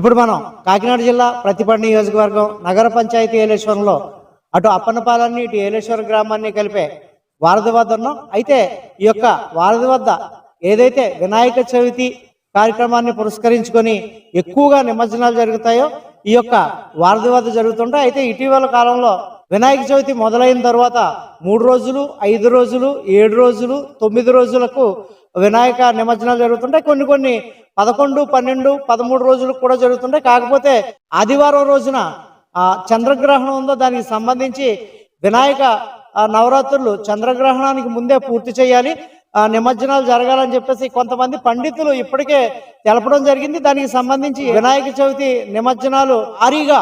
ఇప్పుడు మనం కాకినాడ జిల్లా ప్రతిపడి నియోజకవర్గం నగర పంచాయతీ ఏలేశ్వరంలో అటు అప్పన్నపాలన్ని ఇటు ఏలేశ్వర గ్రామాన్ని కలిపే వారధ వద్ద ఉన్నాం. అయితే ఈ యొక్క వారధి వద్ద ఏదైతే వినాయక చవితి కార్యక్రమాన్ని పురస్కరించుకొని ఎక్కువగా నిమజ్జనాలు జరుగుతాయో ఈ యొక్క వారధి వద్ద జరుగుతుంటాయి. అయితే ఇటీవల కాలంలో వినాయక చవితి మొదలైన తర్వాత మూడు రోజులు ఐదు రోజులు ఏడు రోజులు తొమ్మిది రోజులకు వినాయక నిమజ్జనాలు జరుగుతుంటాయి. కొన్ని కొన్ని పదకొండు పన్నెండు పదమూడు రోజులు కూడా జరుగుతుంటాయి. కాకపోతే ఆదివారం రోజున ఆ చంద్రగ్రహణం ఉందో దానికి సంబంధించి వినాయక నవరాత్రులు చంద్రగ్రహణానికి ముందే పూర్తి చేయాలి. ఆ, నిమజ్జనాలు జరగాలని చెప్పేసి కొంతమంది పండితులు ఇప్పటికే తెలపడం జరిగింది. దానికి సంబంధించి వినాయక చవితి నిమజ్జనాలు భారీగా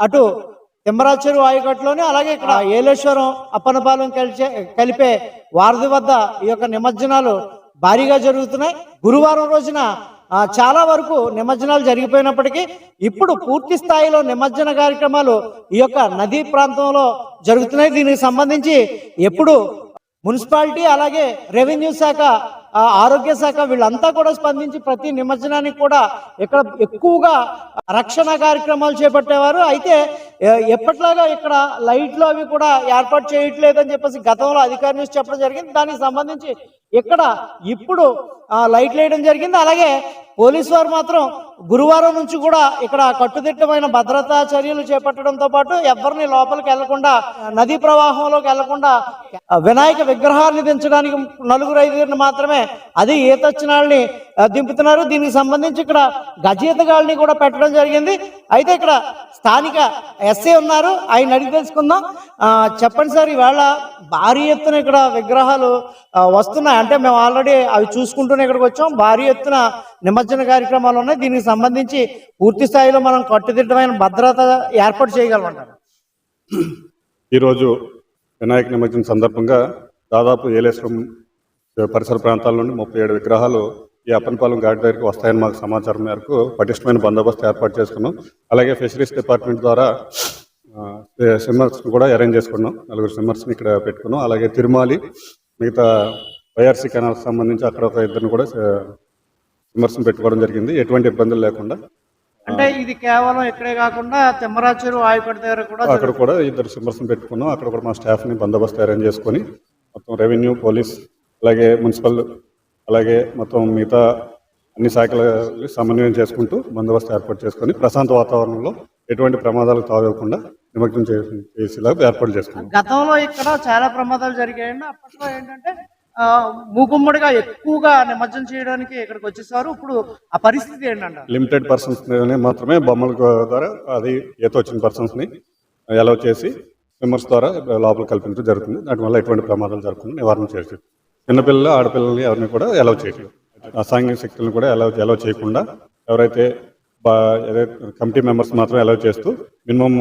అటు తిమ్మరాచెరు ఆయకట్టులోనే అలాగే ఇక్కడ ఏలేశ్వరం అప్పనపాలెం కలిసే కలిపే వారధి వద్ద ఈ యొక్క నిమజ్జనాలు భారీగా జరుగుతున్నాయి. గురువారం రోజున చాలా వరకు నిమజ్జనాలు జరిగిపోయినప్పటికీ ఇప్పుడు పూర్తి స్థాయిలో నిమజ్జన కార్యక్రమాలు ఈ యొక్క నదీ ప్రాంతంలో జరుగుతున్నాయి. దీనికి సంబంధించి ఎప్పుడు మున్సిపాలిటీ అలాగే రెవెన్యూ శాఖ ఆరోగ్య శాఖ వీళ్ళంతా కూడా స్పందించి ప్రతి నిమజ్జనానికి కూడా ఇక్కడ ఎక్కువగా రక్షణ కార్యక్రమాలు చేపట్టేవారు. అయితే ఎప్పట్లాగా ఇక్కడ లైట్లు అవి కూడా ఏర్పాటు చేయట్లేదని చెప్పేసి గతంలో అధికారి న్యూస్ చెప్పడం జరిగింది. దానికి సంబంధించి ఇక్కడ ఇప్పుడు లైట్లు వేయడం జరిగింది. అలాగే పోలీసు వారు మాత్రం గురువారం నుంచి కూడా ఇక్కడ కట్టుదిట్టమైన భద్రతా చర్యలు చేపట్టడంతో పాటు ఎవరిని లోపలికి వెళ్ళకుండా నదీ ప్రవాహంలోకి వెళ్ళకుండా వినాయక విగ్రహాన్ని దించడానికి నలుగురు ఐదుగురిని మాత్రమే అది ఈతొచ్చినాళ్ళని దింపుతున్నారు. దీనికి సంబంధించి ఇక్కడ గజీతగాళ్ళని కూడా పెట్టడం జరిగింది. అయితే ఇక్కడ స్థానిక ఎస్ఏ ఉన్నారు. ఆయన అడిగి తెలుసుకుందాం. చెప్పండి సార్ ఈవేళ భారీ ఎత్తున ఇక్కడ విగ్రహాలు వస్తున్నాయి. అంటే మేము ఆల్రెడీ అవి చూసుకుంటూనే ఇక్కడికి వచ్చాం. భారీ ఎత్తున నిమజ్జన కార్యక్రమాలు ఉన్నాయి. దీనికి సంబంధించి పూర్తి స్థాయిలో మనం కట్టుదిట్టమైన భద్రత ఏర్పాటు చేయగలమంటారు. ఈరోజు వినాయక నిమజ్జనం సందర్భంగా దాదాపు ఏలేశ్వరం పరిసర ప్రాంతాల నుండి ముప్పై ఏడు విగ్రహాలు ఈ అప్పనపాలెం ఘాట్ దగ్గరికి వస్తాయని మాకు సమాచారం మేరకు పటిష్టమైన బందోబస్తు ఏర్పాటు చేసుకున్నాం. అలాగే ఫిషరీస్ డిపార్ట్మెంట్ ద్వారా స్విమ్మర్స్ కూడా అరేంజ్ చేసుకున్నాం. నలుగురు స్విమ్మర్స్ని ఇక్కడ పెట్టుకున్నాం. అలాగే తిరుమాలి మిగతా వైఆర్సీ కెనాల్కి సంబంధించి అక్కడ ఒక ఇద్దరిని కూడా స్విమ్మర్స్ని పెట్టుకోవడం జరిగింది. ఎటువంటి ఇబ్బందులు లేకుండా. అంటే ఇది కేవలం ఇక్కడే కాకుండా తిమ్మరాచెరు ఆయకట్టు దగ్గర కూడా అక్కడ కూడా ఇద్దరు స్విమ్మర్స్ని పెట్టుకున్నాం. అక్కడ కూడా మా స్టాఫ్ని బందోబస్తు అరేంజ్ చేసుకొని మొత్తం రెవెన్యూ పోలీస్ అలాగే మున్సిపల్ అలాగే మొత్తం మిగతా అన్ని శాఖల సమన్వయం చేసుకుంటూ బందోబస్తు ఏర్పాటు చేసుకొని ప్రశాంత వాతావరణంలో ఎటువంటి ప్రమాదాలకు తాగకుండా నిమగ్నం చేసి- చేసేలాగా ఏర్పాటు చేసుకున్నాం. గతంలో ఇక్కడ చాలా ప్రమాదాలు జరిగాయండి. అప్పట్లో ఏంటంటే మూకుమ్మడిగా ఎక్కువగా నిమజ్జనం చేయడానికి ఇక్కడికి వచ్చేసారు. ఇప్పుడు ఆ పరిస్థితి ఏంటంట లిమిటెడ్ పర్సన్స్ మాత్రమే బొమ్మల ద్వారా అది ఈత వచ్చిన పర్సన్స్ని అలౌ చేసి స్విమ్మర్స్ ద్వారా లోపల కల్పించడం జరుగుతుంది. దానివల్ల ఎటువంటి ప్రమాదాలు జరగకుండా నివారణ చేసి చిన్నపిల్లలు ఆడపిల్లల్ని ఎవరిని కూడా అలౌ చేయట్లేదు. అసాంఘిక శక్తులను కూడా అలౌ అలౌ చేయకుండా ఎవరైతే బా కమిటీ మెంబర్స్ మాత్రం అలౌ చేస్తూ మినిమం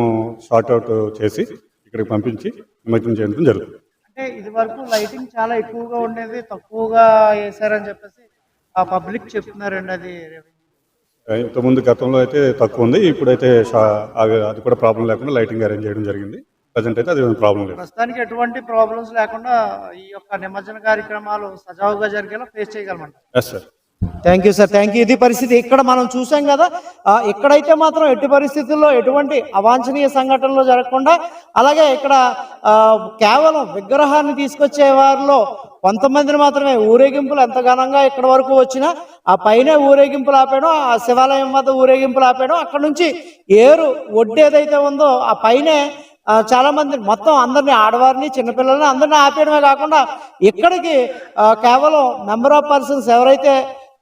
షార్ట్ అవుట్ చేసి ఇక్కడికి పంపించి నిమజ్జనం చేయడం జరుగుతుంది. అంటే ఇది వరకు లైటింగ్ చాలా ఎక్కువగా ఉండేది తక్కువగా వేసారని చెప్పేసి ఆ పబ్లిక్ చెప్తున్నారండి అది. ఇంతకుముందు గతంలో అయితే తక్కువ ఉంది ఇప్పుడైతే అది కూడా ప్రాబ్లం లేకుండా లైటింగ్ అరేంజ్ చేయడం జరిగింది. ప్రజెంట్ అయితే అది ప్రాబ్లం లేదు. ప్రస్తుతానికి ఎటువంటి ప్రాబ్లమ్స్ లేకుండా ఈ యొక్క నిమజ్జన కార్యక్రమాలు సజావుగా జరిగేలా face చేయగలమంట. Yes sir thank you sir thank you ఇది పరిస్థితి ఇక్కడ మనం చూసాం కదా. ఇక్కడైతే మాత్రం ఎట్టి పరిస్థితుల్లో ఎటువంటి అవాంఛనీయ సంఘటనలు జరగకుండా అలాగే ఇక్కడ కేవలం విగ్రహాన్ని తీసుకొచ్చే వారిలో కొంతమందిని మాత్రమే ఊరేగింపులు ఎంత ఘనంగా ఇక్కడ వరకు వచ్చినా ఆ పైన ఊరేగింపులు ఆపేయడం ఆ శివాలయం వద్ద ఊరేగింపులు ఆపేయడం అక్కడ నుంచి ఏరు ఒడ్డు ఏదైతే ఉందో ఆ పైనే చాలామంది చాలా మంది మొత్తం అందరిని ఆడవారిని చిన్నపిల్లల్ని అందరినీ ఆపేయడమే కాకుండా ఇక్కడికి కేవలం నెంబర్ ఆఫ్ పర్సన్స్ ఎవరైతే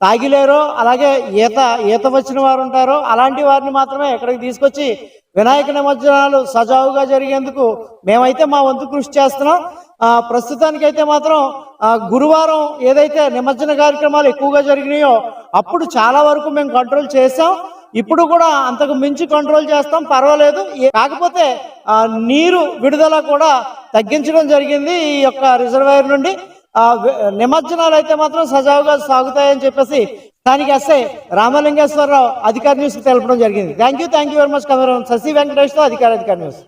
తాగిలేరో అలాగే ఈత ఈత వచ్చిన వారు ఉంటారో అలాంటి వారిని మాత్రమే ఇక్కడికి తీసుకొచ్చి వినాయక నిమజ్జనాలు సజావుగా జరిగేందుకు మేమైతే మా వంతు కృషి చేస్తున్నాం. ప్రస్తుతానికైతే మాత్రం గురువారం ఏదైతే నిమజ్జన కార్యక్రమాలు ఎక్కువగా జరిగినాయో అప్పుడు చాలా వరకు మేము కంట్రోల్ చేసాం ఇప్పుడు కూడా అంతకు మించి కంట్రోల్ చేస్తాం పర్వాలేదు. కాకపోతే నీరు విడుదల కూడా తగ్గించడం జరిగింది ఈ యొక్క రిజర్వాయర్ నుండి. ఆ నిమజ్జనాలు అయితే మాత్రం సజావుగా సాగుతాయని చెప్పేసి దానికి ఎస్ఐ రామలింగేశ్వరరావు అధికారి న్యూస్ తెలపడం జరిగింది. Thank you thank you very much Kamaram Sashi వెంకటేష్తో అధికారి అధికారి న్యూస్.